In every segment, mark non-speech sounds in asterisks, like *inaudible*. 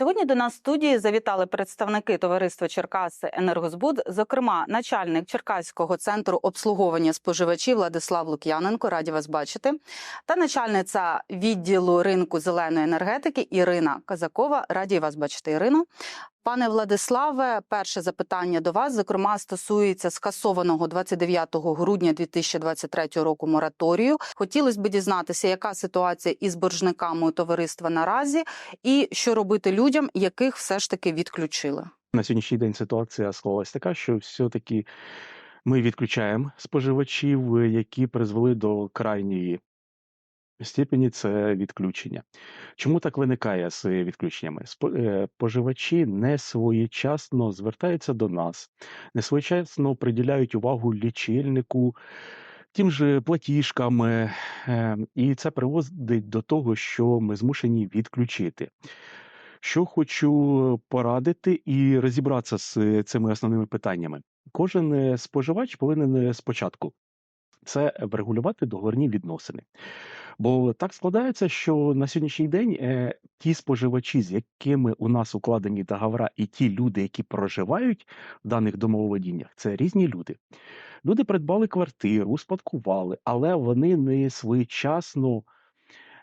Сьогодні до нас в студії завітали представники товариства Черкаси Енергозбуд, зокрема, начальник Черкаського центру обслуговування споживачів Владислав Лук'яненко. Раді вас бачити, та начальниця відділу ринку зеленої енергетики Ірина Казакова. Раді вас бачити, Ірино. Пане Владиславе, перше запитання до вас, зокрема, стосується скасованого 29 грудня 2023 року мораторію. Хотілося б дізнатися, яка ситуація із боржниками у товариства наразі, і що робити людям, яких все ж таки відключили. На сьогоднішній день ситуація склалась така, що все-таки ми відключаємо споживачів, які призвели до крайньої степені це відключення. Чому так виникає з відключеннями? Е, Споживачі не своєчасно звертаються до нас, не своєчасно приділяють увагу лічильнику, тим же платіжкам, е, е, і це приводить до того, що ми змушені відключити. Що хочу порадити і розібратися з цими основними питаннями. Кожен е, споживач повинен спочатку це врегулювати договорні відносини. Бо так складається, що на сьогоднішній день е, ті споживачі, з якими у нас укладені договори, і ті люди, які проживають в даних домоволодіннях, це різні люди. Люди придбали квартиру, успадкували, але вони не своєчасно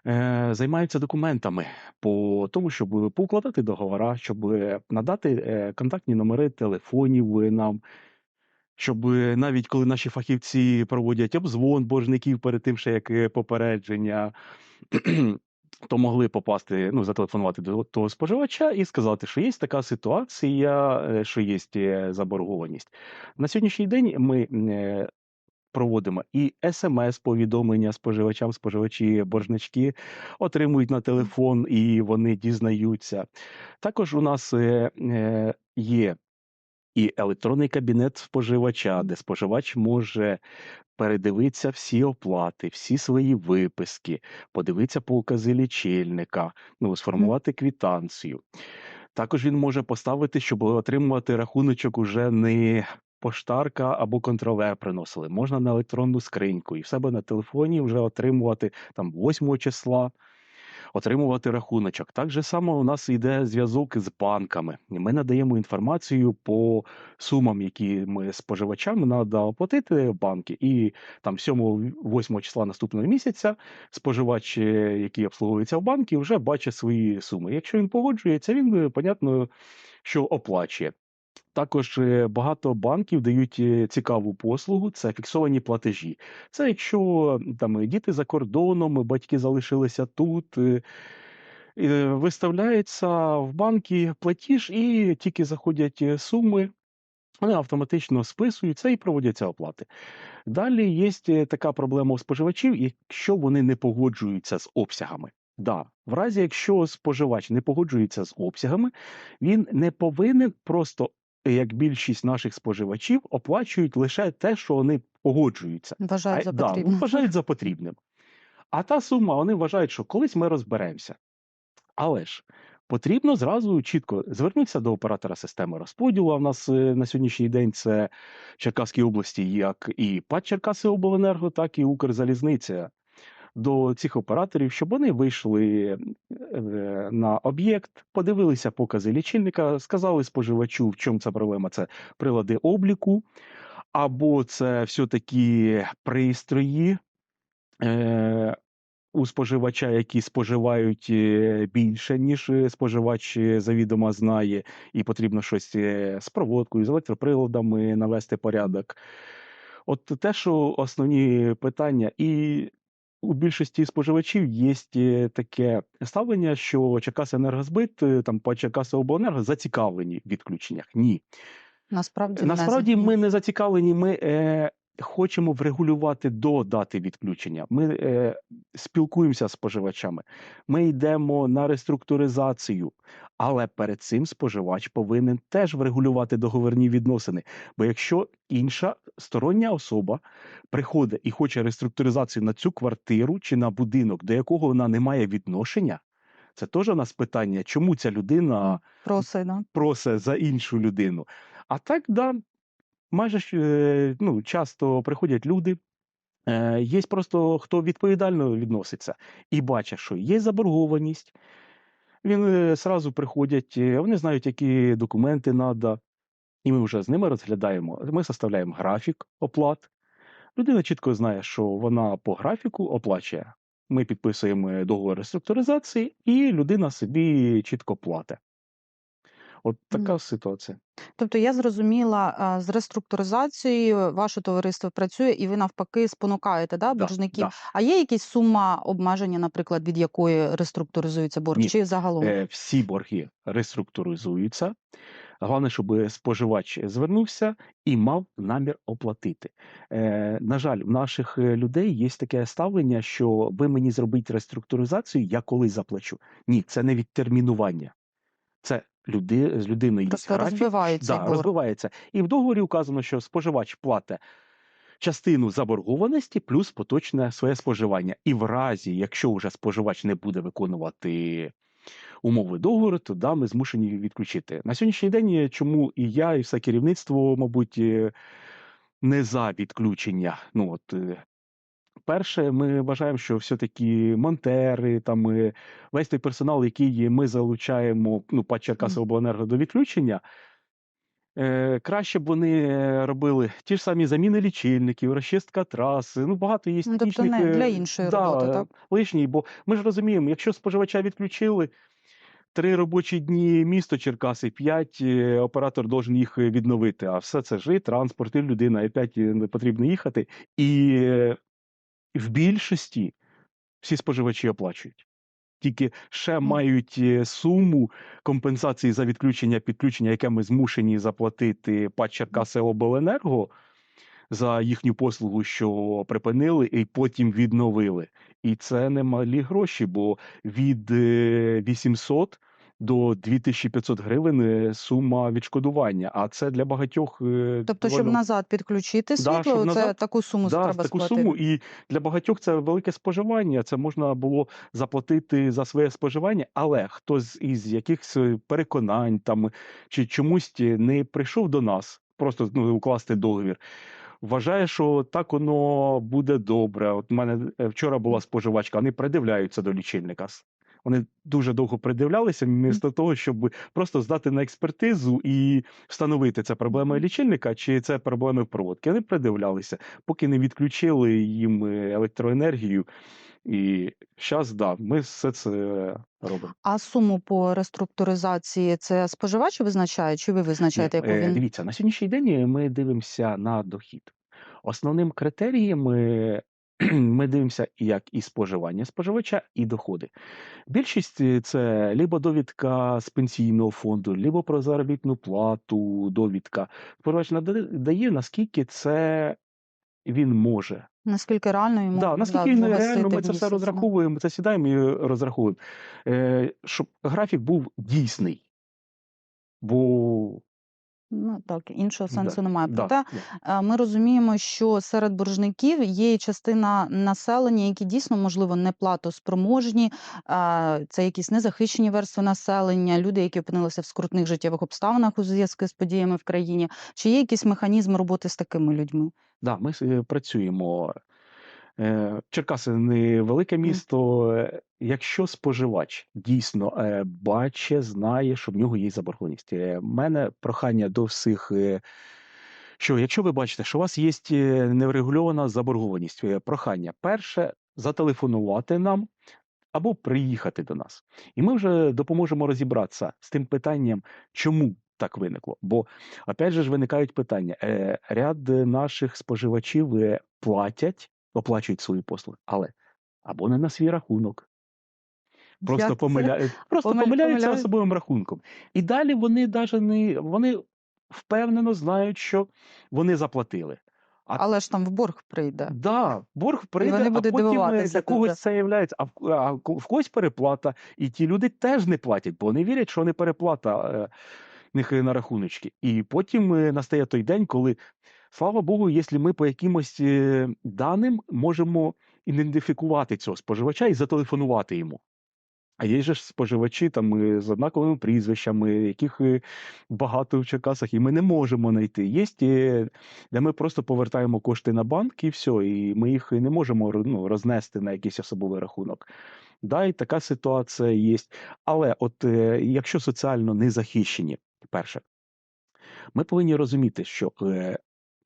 е, займаються документами по тому, щоб поукладати договори, щоб е, надати е, контактні номери телефонів е, нам. Щоб е, навіть коли наші фахівці проводять обзвон боржників перед тим, ще як е, попередження, *clears throat* то могли попасти, ну, зателефонувати до того споживача і сказати, що є така ситуація, е, що є заборгованість. На сьогоднішній день ми проводимо і смс-повідомлення споживачам, споживачі боржнички отримують на телефон і вони дізнаються. Також у нас є і електронний кабінет споживача, де споживач може передивитися всі оплати, всі свої виписки, подивитися покази лічильника, ну, сформувати квитанцію. Також він може поставити, щоб отримувати рахуночок уже не поштарка або контролер приносили. Можна на електронну скриньку і в себе на телефоні вже отримувати там 8 числа. Отримувати рахуночок. Так же само у нас йде зв'язок з банками. Ми надаємо інформацію по сумам, які ми споживачам треба оплатити банки, і там 7-8 числа наступного місяця споживач, е, який обслуговується в банки, вже бачить свої суми. Якщо він погоджується, він е, понятно, що оплачує. Також е, багато банків дають е, цікаву послугу це фіксовані платежі. Це якщо там е, діти за кордоном, батьки залишилися тут. Виставляється в банки платіж, і тільки заходять суми, вони автоматично списуються і проводяться оплати. Далі є така проблема у споживачів, якщо вони не погоджуються з обсягами. Да, в разі, якщо споживач не погоджується з обсягами, він не повинен просто, як більшість наших споживачів, оплачують лише те, що вони погоджуються. Вважають за да, потрібне. вважають за потрібним. А та сума, вони вважають, що колись ми розберемося. Але ж потрібно зразу чітко звернутися до оператора системи розподілу. А в нас е, на сьогоднішній день це в Черкаській області як і ПАД Черкаси Обленерго, так і Укрзалізниця. До цих операторів, щоб вони вийшли е, на об'єкт, подивилися покази лічильника, сказали споживачу, в чому ця проблема. Це прилади обліку, або це все-таки пристрої е, у споживача, які споживають е, більше, ніж споживач завідомо знає, і потрібно щось з проводкою, з електроприладами навести порядок. От те, що основні питання, і у більшості споживачів є е, таке ставлення, що Черкасенергозбит, енергозбит, там по Черкасиобленерго зацікавлені в відключеннях. Ні. Насправді, Насправді не ми не зацікавлені. Ми е, хочемо врегулювати до дати відключення. Ми е, спілкуємося з споживачами. Ми йдемо на реструктуризацію. Але перед цим споживач повинен теж врегулювати договірні відносини. Бо якщо інша стороння особа приходить і хоче реструктуризацію на цю квартиру чи на будинок, до якого вона не має відношення, це теж у нас питання, чому ця людина просить, да? просить за іншу людину. А так, да, майже е, ну, часто приходять люди. е, Є просто хто відповідально відноситься і бачить, що є заборгованість. Він е, сразу приходять, вони знають, які документи надо, і ми вже з ними розглядаємо. Ми составляємо графік оплат. Людина чітко знає, що вона по графіку оплачує. Ми підписуємо договор реструктуризації, і людина собі чітко платить. От така Мгм. ситуація. Тобто я зрозуміла, з реструктуризацією ваше товариство працює, і ви навпаки спонукаєте да, Да, боржників. да. А є якась сума обмеження, наприклад, від якої реструктуризується борг, Ні. чи загалом? Е, всі борги реструктуризуються. Головне, щоб споживач звернувся і мав намір оплатити. Е, на жаль, в наших е, людей є таке ставлення, що ви мені зробіть реструктуризацію, я колись заплачу. Ні, це не відтермінування. Це люди, з людиною є графік, розбивають да, розбивається. І в договорі вказано, що споживач платить частину заборгованості плюс поточне своє споживання. І в разі, якщо вже споживач не буде виконувати умови договору, то да, ми змушені відключити. На сьогоднішній день, е, чому і я, і все керівництво, мабуть, е, не за відключення. Ну от е, перше, ми вважаємо, що все-таки монтери, там е, весь той персонал, який ми залучаємо, ну, ПАД Черкасобленерго до відключення. Е, краще б вони робили ті ж самі заміни лічильників, розчистка траси. Ну, багато є Ну, тобто не для е, іншої да, роботи, так? лишній, бо ми ж розуміємо, якщо споживача відключили, три робочі дні місто Черкаси, п'ять оператор должен їх відновити. А все це ж і транспорт, і людина, і п'ять потрібно їхати. І в більшості всі споживачі оплачують. Тільки ще мають е, суму компенсації за відключення підключення, яке ми змушені заплатити ПАД Черкаси Обленерго за їхню послугу, що припинили і потім відновили. І це немалі гроші, бо від е, 800 до 2500 гривень е, сума відшкодування. А це для багатьох е, Тобто, щоб назад підключити Да, світло, щоб це назад- таку суму Да, треба таку сплатити. суму, і для багатьох це велике споживання. Це можна було заплатити за своє споживання, але хтось із якихось е, переконань там чи чомусь не прийшов до нас, просто ну, укласти договір. Вважає, що так воно буде добре. От у мене вчора була споживачка, вони придивляються до лічильника. Вони дуже довго придивлялися, вмісто того, щоб просто здати на експертизу і встановити, це проблема лічильника чи це проблеми проводки. Вони придивлялися, поки не відключили їм е, електроенергію. І зараз, да, ми все це робимо. А суму по реструктуризації це споживач визначає, чи ви визначаєте, яку е, він? Дивіться, на сьогоднішній день ми дивимося на дохід. Основним критерієм е, *clears throat* ми дивимося як і споживання споживача, і доходи. Більшість е, це либо довідка з пенсійного фонду, либо про заробітну плату, довідка. Споживач надає- дає, наскільки це він може. Наскільки реально йому Да, да, наскільки реально ми це все розраховуємо, ми це сідаємо і розраховуємо. Е, щоб графік був дійсний. Бо Ну так, іншого да, сенсу немає. Проте да. е, ми розуміємо, що серед боржників є і частина населення, які дійсно, можливо, не платоспроможні, е, це якісь незахищені верстви населення, люди, які опинилися в скрутних життєвих обставинах у зв'язку з подіями в країні. Чи є якийсь механізм роботи з такими людьми? Да, ми е, працюємо. Е, Черкаси не велике місто. Е, Якщо споживач дійсно е, бачить, знає, що в нього є заборгованість. У мене прохання до всіх, що якщо ви бачите, що у вас є неврегульована заборгованість, прохання перше зателефонувати нам або приїхати до нас. І ми вже допоможемо розібратися з тим питанням, чому так виникло. Бо, опять же, ж виникають питання. Ряд наших споживачів платять, оплачують свої послуги, але або не на свій рахунок. Просто, Як це? помиля... просто Помиля- помиляються помиляють? особовим рахунком. І далі вони даже не вони впевнено знають, що вони заплатили. А Але ж там в борг прийде. Да, борг прийде, а потім е, дивуватися для когось це являється, а в, а в когось переплата, і ті люди теж не платять, бо вони вірять, що не переплата е, них на рахуночки. І потім е, настає той день, коли, слава Богу, якщо ми по якимось е, даним можемо ідентифікувати цього споживача і зателефонувати йому. А є ж споживачі там е, з однаковими прізвищами, яких е, багато в Черкасах, і ми не можемо знайти. Є, де ми просто повертаємо кошти на банк і все, і ми їх не можемо ну, рознести на якийсь особовий рахунок. Да, і така ситуація є. Але от якщо соціально не захищені, перше, ми повинні розуміти, що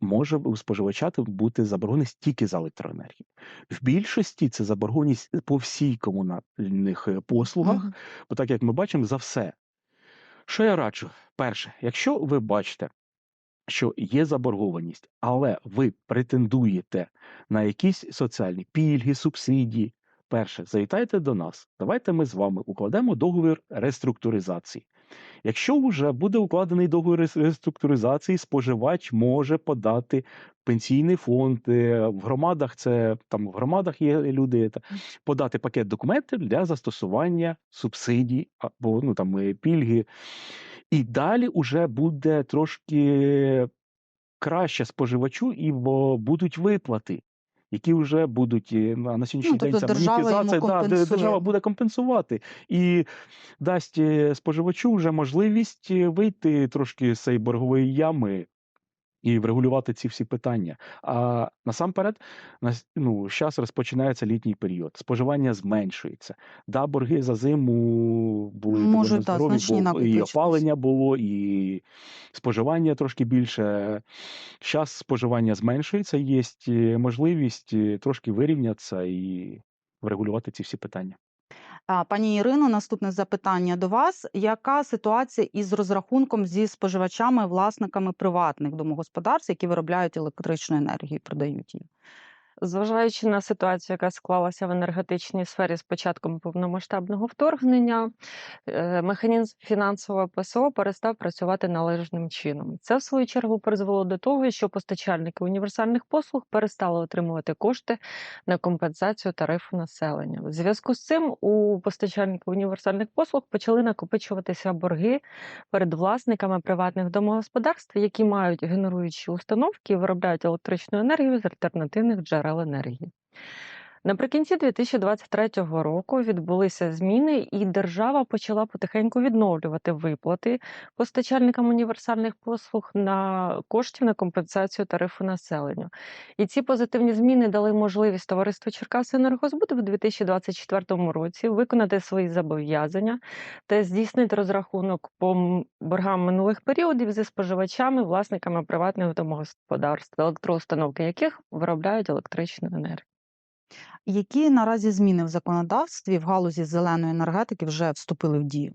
може у споживача бути заборгованість тільки за електроенергію. В більшості це заборгованість по всій комунальних е, послугах, Мгм. бо так як ми бачимо, за все. Що я раджу? Перше, якщо ви бачите, що є заборгованість, але ви претендуєте на якісь соціальні пільги, субсидії. Перше, завітайте до нас. Давайте ми з вами укладемо договір реструктуризації. Якщо вже буде укладений договір реструктуризації, споживач може подати пенсійний фонд. е, В громадах це там в громадах є люди, подати пакет документів для застосування субсидій або ну там е, пільги. І далі вже буде трошки краще споживачу, і будуть виплати. Які вже будуть е, на, на сьогоднішній Ну, день тобто монетизація, да, держава буде компенсувати і дасть е, споживачу вже можливість е, вийти трошки з цієї боргової ями і врегулювати ці всі питання. А насамперед, ну, зараз розпочинається літній період. Споживання зменшується. Да, борги за зиму були Можуть, да, здорові, значні бо і опалення було, і споживання трошки більше. Зараз споживання зменшується, є можливість е, трошки вирівнятися і врегулювати ці всі питання. Пані Ірино, наступне запитання до вас. Яка ситуація із розрахунком зі споживачами, власниками приватних домогосподарств, які виробляють електричну енергію і продають її? Зважаючи на ситуацію, яка склалася в енергетичній сфері з початком повномасштабного вторгнення, е, механізм фінансового ПСО перестав працювати належним чином. Це, в свою чергу, призвело до того, що постачальники універсальних послуг перестали отримувати кошти на компенсацію тарифу населення. В зв'язку з цим у постачальників універсальних послуг почали накопичуватися борги перед власниками приватних домогосподарств, які мають генеруючі установки і виробляють електричну енергію з альтернативних джерел енергії. Наприкінці 2023 року відбулися зміни, і держава почала потихеньку відновлювати виплати постачальникам універсальних послуг на коштів на компенсацію тарифу населенню. І ці позитивні зміни дали можливість товариству Черкаси Енергозбуд в 2024 році виконати свої зобов'язання та здійснити розрахунок по боргам минулих періодів зі споживачами, власниками приватних домогосподарств, електроустановки яких виробляють електричну енергію. Які наразі зміни в законодавстві в галузі зеленої енергетики вже вступили в дію?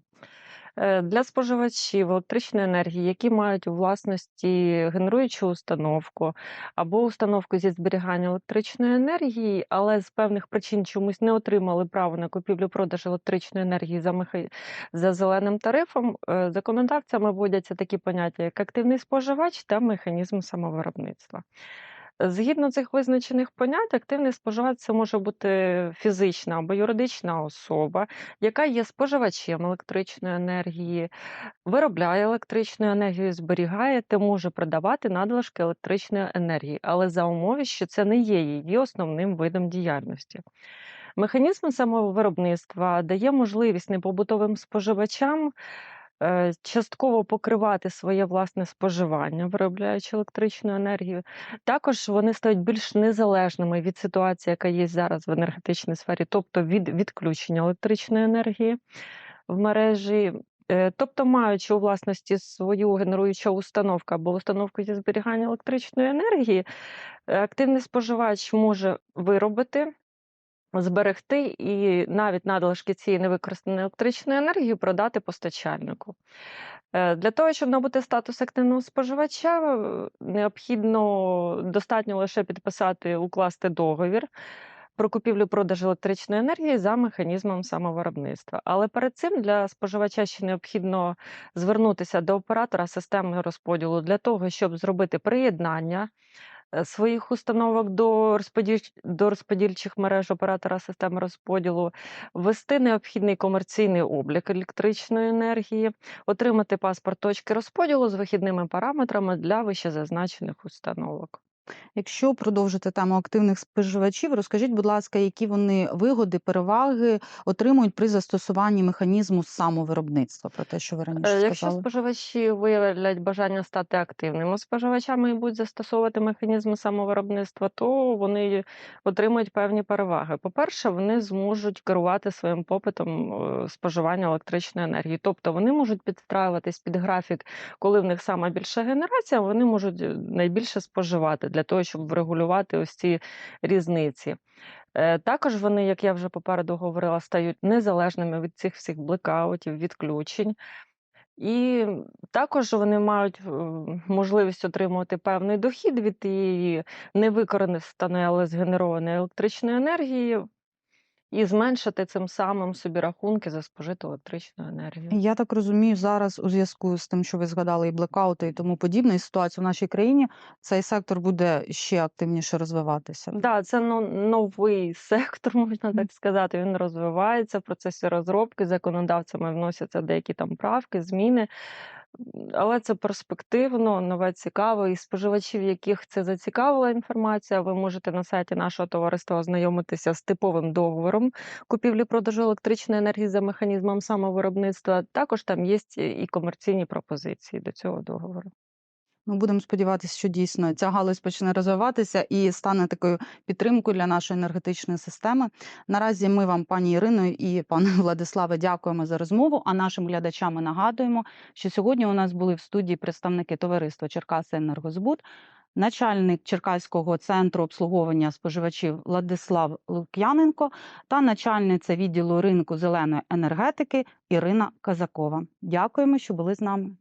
Е, Для споживачів електричної енергії, які мають у власності генеруючу установку або установку зі зберігання електричної енергії, але з певних причин чомусь не отримали право на купівлю-продаж електричної енергії за, меха... за зеленим тарифом, е, законодавцями вводяться такі поняття, як активний споживач та механізм самовиробництва. Згідно цих визначених понять, активний споживач це може бути фізична або юридична особа, яка є споживачем електричної енергії, виробляє електричну енергію, зберігає та може продавати надлишки електричної енергії, але за умови, що це не є її основним видом діяльності. Механізм самовиробництва дає можливість непобутовим споживачам частково покривати своє власне споживання, виробляючи електричну енергію. Також вони стають більш незалежними від ситуації, яка є зараз в енергетичній сфері, тобто від відключення електричної енергії в мережі. Е, Тобто, маючи у власності свою генеруючу установку або установку зі зберігання електричної енергії, е, активний споживач може виробити, зберегти і навіть надлишки цієї невикористаної електричної енергії продати постачальнику. Е, Для того, щоб набути статус активного споживача, необхідно достатньо лише підписати, укласти договір про купівлю-продаж електричної енергії за механізмом самовиробництва. Але перед цим для споживача ще необхідно звернутися до оператора системи розподілу для того, щоб зробити приєднання своїх установок до, розподіль... до розподільчих мереж оператора системи розподілу, ввести необхідний комерційний облік електричної енергії, отримати паспорт точки розподілу з вихідними параметрами для вищезазначених установок. Якщо продовжити тему активних споживачів, розкажіть, будь ласка, які вони вигоди, переваги отримують при застосуванні механізму самовиробництва, про те, що ви раніше Е, Якщо споживачі виявлять бажання стати активними споживачами і будуть застосовувати механізми самовиробництва, то вони отримують певні переваги. По-перше, вони зможуть керувати своїм попитом е, споживання електричної енергії. Тобто вони можуть підстраюватись під графік, коли в них саме більша генерація, вони можуть е, найбільше споживати для того, щоб врегулювати ось ці різниці. Е, Також вони, як я вже попереду говорила, стають незалежними від цих всіх блекаутів, відключень. І також вони мають е, можливість отримувати певний дохід від тієї невикористаної, але згенерованої електричної енергії, і зменшити цим самим собі рахунки за спожиту електричну енергію. Я так розумію, зараз у зв'язку з тим, що ви згадали і блекаути, і тому подібне, і ситуацію в нашій країні, цей сектор буде ще активніше розвиватися. Да, це но- новий *laughs* сектор, можна так сказати. Він розвивається в процесі розробки. Законодавцями вносяться деякі там правки, зміни. Але це перспективно, нове цікаво. І споживачів, яких це зацікавила інформація, ви можете на сайті нашого товариства ознайомитися з типовим договором купівлі-продажу електричної енергії за механізмом самовиробництва. Також там є і комерційні пропозиції до цього договору. Ми будемо сподіватися, що дійсно ця галузь почне розвиватися і стане такою підтримкою для нашої енергетичної системи. Наразі ми вам, пані Ірино і пане *laughs* Владиславе, дякуємо за розмову. А нашим глядачам ми нагадуємо, що сьогодні у нас були в студії представники товариства Черкаси Енергозбуд, начальник Черкаського центру обслуговування споживачів Владислав Лук'яненко та начальниця відділу ринку зеленої енергетики Ірина Казакова. Дякуємо, що були з нами.